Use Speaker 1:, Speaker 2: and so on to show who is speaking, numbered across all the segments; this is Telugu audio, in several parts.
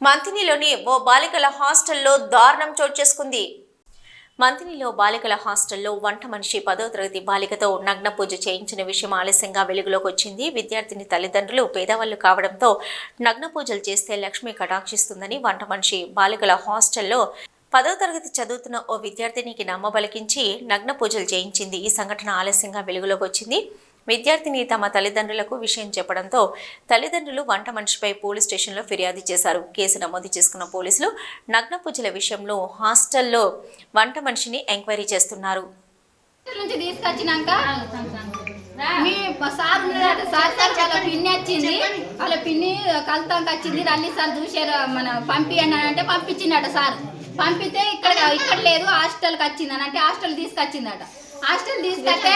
Speaker 1: మంతినిలోని ఓ బాలికల హాస్టల్లో దారుణం చోటు చేసుకుంది. మంతినిలో బాలికల హాస్టల్లో వంట మనిషి పదో తరగతి బాలికతో నగ్న పూజ చేయించిన విషయం ఆలస్యంగా వెలుగులోకి వచ్చింది. విద్యార్థిని తల్లిదండ్రులు పేదవాళ్ళు కావడంతో నగ్న పూజలు చేస్తే లక్ష్మి కటాక్షిస్తుందని వంట మనిషి బాలికల హాస్టల్లో పదో తరగతి చదువుతున్న ఓ విద్యార్థినికి నమ్మబలికించి నగ్న పూజలు చేయించింది. ఈ సంఘటన ఆలస్యంగా వెలుగులోకి వచ్చింది. విద్యార్థిని తమ తల్లిదండ్రులకు విషయం చెప్పడంతో తల్లిదండ్రులు వంట మనిషిపై పోలీస్ స్టేషన్లో ఫిర్యాదు చేశారు. కేసు నమోదు చేసుకున్న పోలీసులు నగ్న పూజల విషయంలో హాస్టల్లో వంట మనిషిని ఎంక్వైరీ చేస్తున్నారు.
Speaker 2: నుంచి తీసుకొచ్చినాక మీ సార్ సార్ సార్ వాళ్ళ పిన్ని వచ్చింది. వాళ్ళ పిన్ని కలుతానికి వచ్చింది. రల్లి సార్ చూసారు మన పంపి అంటే పంపించిందట సార్. పంపితే ఇక్కడ ఇక్కడ లేదు హాస్టల్కి వచ్చింది అని అంటే హాస్టల్ తీసుకొచ్చిందట. హాస్టల్ తీసుకొస్తే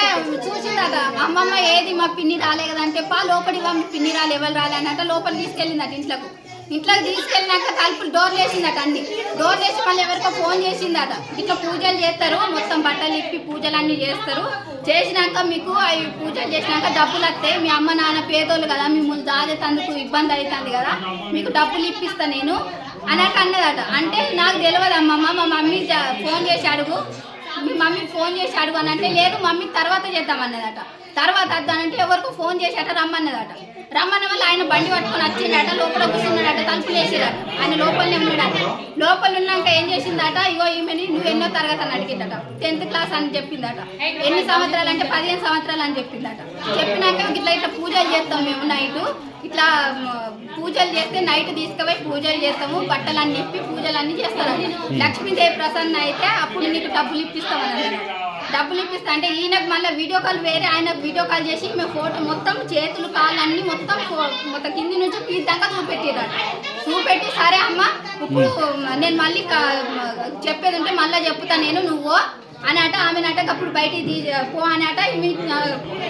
Speaker 2: చూసిందట అమ్మమ్మ ఏది మా పిన్ని రాలే కదా? అంటే పా లోపలికి పిన్ని రాలే ఎవరు రాలే? అన్నట్ట లోపల తీసుకెళ్ళిందట ఇంట్లోకి. ఇంట్లోకి తీసుకెళ్ళినాక తలుపులు డోర్ వేసిందట అన్ని. డోర్ చేసి మళ్ళీ ఎవరికో ఫోన్ చేసిందట. ఇట్లా పూజలు చేస్తారు మొత్తం బట్టలు ఇప్పి పూజలు అన్ని చేస్తారు. చేసినాక మీకు అవి పూజలు చేసినాక డబ్బులు వస్తాయి. మీ అమ్మ నాన్న పేదోళ్ళు కదా మిమ్మల్ని దాదేతందుకు ఇబ్బంది అవుతుంది కదా మీకు డబ్బులు ఇప్పిస్తా నేను. అన్నట్టు అన్నదట అంటే నాకు తెలియదు అమ్మమ్మ మా మమ్మీ ఫోన్ చేసి అడుగు. మీ మమ్మీ ఫోన్ చేసి అడుగు అంటే లేదు మమ్మీ తర్వాత చేద్దామన్నదట. తర్వాత వద్దానంటే ఎవరికి ఫోన్ చేసి అట రమ్మన్నదట. రమ్మన్న వల్ల ఆయన బండి పట్టుకొని వచ్చిండట లోపల కూర్చున్నాడట తలుపులు వేసిరట ఆయన లోపలనే ఉన్నాడట లోపల ఉన్నాక ఏం చేసిందట? ఇగో ఈమెని నువ్వు ఎన్నో తరగతి అని అడిగిందట టెన్త్ క్లాస్ అని చెప్పిందట. ఎన్ని సంవత్సరాలు అంటే పదిహేను సంవత్సరాలు అని చెప్పిందట. చెప్పినాక ఇట్లా ఇట్లా పూజలు చేస్తాం మేము నైట్. ఇట్లా పూజలు చేస్తే నైట్ తీసుకుపోయి పూజలు చేస్తాము. బట్టలన్నీ ఇప్పి పూజలన్నీ చేస్తారు లక్ష్మీదేవి ప్రసన్న అయితే అప్పుడు నీకు డబ్బులు ఇప్పిస్తామని డబ్బులు ఇప్పిస్తా. అంటే ఈయనకు మళ్ళీ వీడియో కాల్ వేరే ఆయన వీడియో కాల్ చేసి మేము ఫోటో మొత్తం చేతులు కాళ్ళు అన్ని మొత్తం మొత్తం కింది నుంచి తీద్దాకా చూపెట్టిరట చూపెట్టి సరే అమ్మ ఇప్పుడు నేను మళ్ళీ చెప్పేది ఉంటే మళ్ళీ చెప్తా నేను నువ్వు అని అట ఆమెనట అప్పుడు బయటికి తీ పో అని అట ఈమె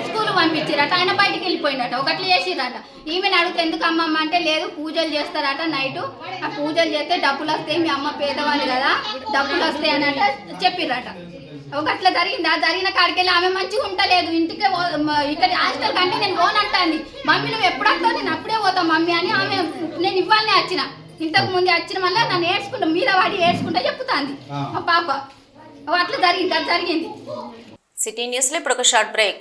Speaker 2: స్కూల్ పంపించారట ఆయన బయటికి వెళ్ళిపోయిందట ఒకట్లు చేసిరట ఈమెను అడిగితే ఎందుకు అమ్మమ్మ అంటే లేదు పూజలు చేస్తారట నైట్. ఆ పూజలు చేస్తే డబ్బులు వస్తాయి మీ అమ్మ పేదవాళ్ళు కదా డబ్బులు వస్తాయి అని అట చెప్పిర్రట ఒకట్లా జరిగింది? ఆ జరిగిన కాడికి వెళ్ళి ఆమె మంచిగా ఉంటలేదు ఇంటికి ఇక్కడ హాస్టల్ కంటే నేను పోను అంటాంది మమ్మీ నువ్వు ఎప్పుడు వస్తావు? నేను అప్పుడే పోతావు మమ్మీ అని ఆమె నేను ఇవ్వాలనే వచ్చిన. ఇంతకు ముందే వచ్చిన వల్ల నన్ను ఏడ్చుకుంటా మీద వాడి ఏడ్చుకుంటా చెప్తాంది మా పాప. అట్లా జరిగింది అది జరిగింది.
Speaker 1: సిటీ న్యూస్లో ఇప్పుడు ఒక షార్ట్ బ్రేక్.